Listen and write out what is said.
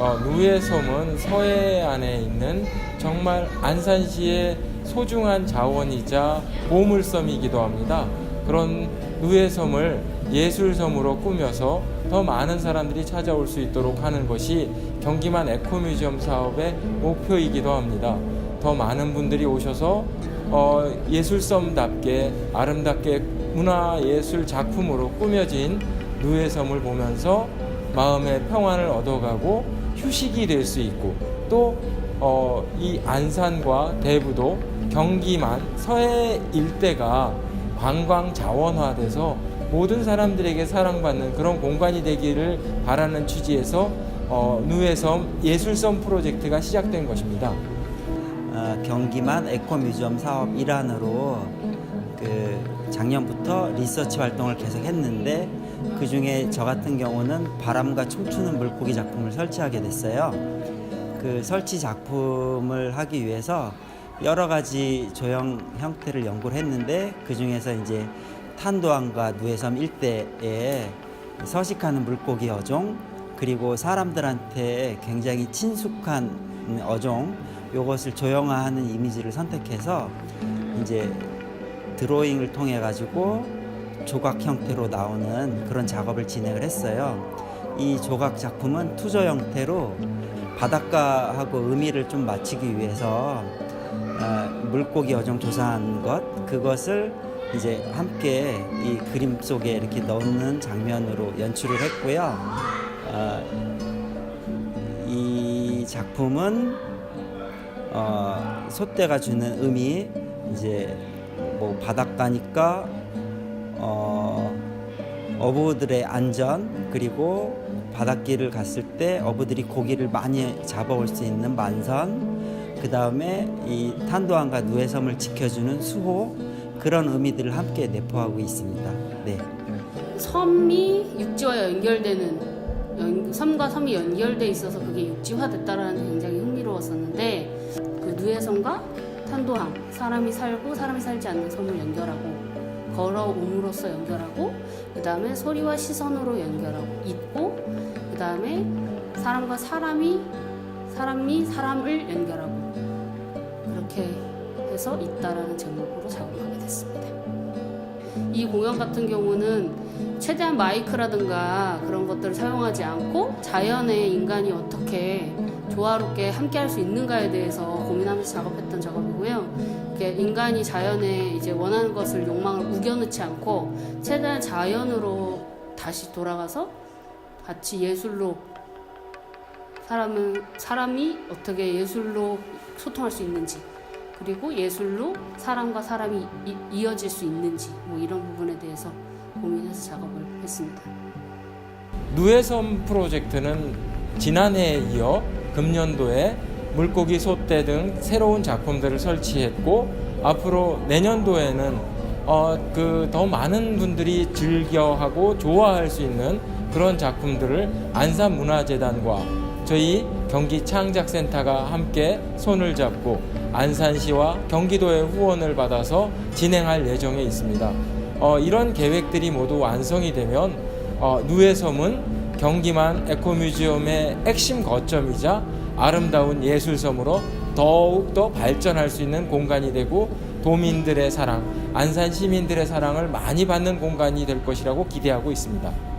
어, 누에섬은 서해안에 있는 정말 안산시의 소중한 자원이자 보물섬이기도 합니다. 그런 누에섬을 예술섬으로 꾸며서 더 많은 사람들이 찾아올 수 있도록 하는 것이 경기만 에코뮤지엄 사업의 목표이기도 합니다. 더 많은 분들이 오셔서 어, 예술섬답게 아름답게 문화예술 작품으로 꾸며진 누에섬을 보면서 마음의 평안을 얻어가고 휴식이 될 수 있고 또 어, 이 안산과 대부도 경기만 서해 일대가 관광 자원화돼서 모든 사람들에게 사랑받는 그런 공간이 되기를 바라는 취지에서 어, 누에섬 예술섬 프로젝트가 시작된 것입니다. 어, 경기만 에코뮤지엄 사업 일환으로 그 작년부터 리서치 활동을 계속 했는데 그 중에 저 같은 경우는 바람과 춤추는 물고기 작품을 설치하게 됐어요. 그 설치 작품을 하기 위해서 여러 가지 조형 형태를 연구를 했는데 그 중에서 이제 탄도항과 누에섬 일대에 서식하는 물고기 어종 그리고 사람들한테 굉장히 친숙한 어종 요것을 조형화하는 이미지를 선택해서 이제 드로잉을 통해 가지고 조각 형태로 나오는 그런 작업을 진행을 했어요. 이 조각 작품은 투조 형태로 바닷가하고 의미를 좀 맞추기 위해서 어, 물고기 어종 조사한 것 그것을 이제 함께 이 그림 속에 이렇게 넣는 장면으로 연출을 했고요. 어, 이 작품은 어, 소떼가 주는 의미 이제 뭐 바닷가니까 어, 어부들의 안전 그리고 바닷길을 갔을 때 어부들이 고기를 많이 잡아올 수 있는 만선 그 다음에 이 탄도항과 누에섬을 지켜주는 수호 그런 의미들을 함께 내포하고 있습니다. 네. 섬이 육지와 연결되는 연- 섬과 섬이 연결돼 있어서 그게 육지화됐다라는 게 굉장히 흥미로웠었는데 그 누에섬과 탄도항 사람이 살고 사람이 살지 않는 섬을 연결하고 걸어옴으로써 연결하고 그 다음에 소리와 시선으로 연결하고 있고 그 다음에 사람과 사람이 사람이 사람을 연결하고 그렇게 해서 있다라는 제목으로 작업을 하게 됐습니다. 이 공연 같은 경우는 최대한 마이크라든가 그런 것들을 사용하지 않고 자연에 인간이 어떻게 조화롭게 함께 할 수 있는가에 대해서 고민하면서 작업했던 작업이고요. 이렇게 인간이 자연에 이제 원하는 것을 욕망을 우겨넣지 않고 최대한 자연으로 다시 돌아가서 같이 예술로 사람은 사람이 어떻게 예술로 소통할 수 있는지 그리고 예술로 사람과 사람이 이, 이어질 수 있는지 뭐 이런 부분에 대해서 고민해서 작업을 했습니다. 누에섬 프로젝트는 지난해에 이어 금년도에 물고기 소떼 등 새로운 작품들을 설치했고 앞으로 내년도에는 어, 그 더 많은 분들이 즐겨하고 좋아할 수 있는 그런 작품들을 안산문화재단과 저희 경기 창작센터가 함께 손을 잡고 안산시와 경기도의 후원을 받아서 진행할 예정에 있습니다. 어, 이런 계획들이 모두 완성이 되면 어, 누에섬은 경기만 에코뮤지엄의 핵심 거점이자 아름다운 예술섬으로 더욱더 발전할 수 있는 공간이 되고 도민들의 사랑, 안산 시민들의 사랑을 많이 받는 공간이 될 것이라고 기대하고 있습니다.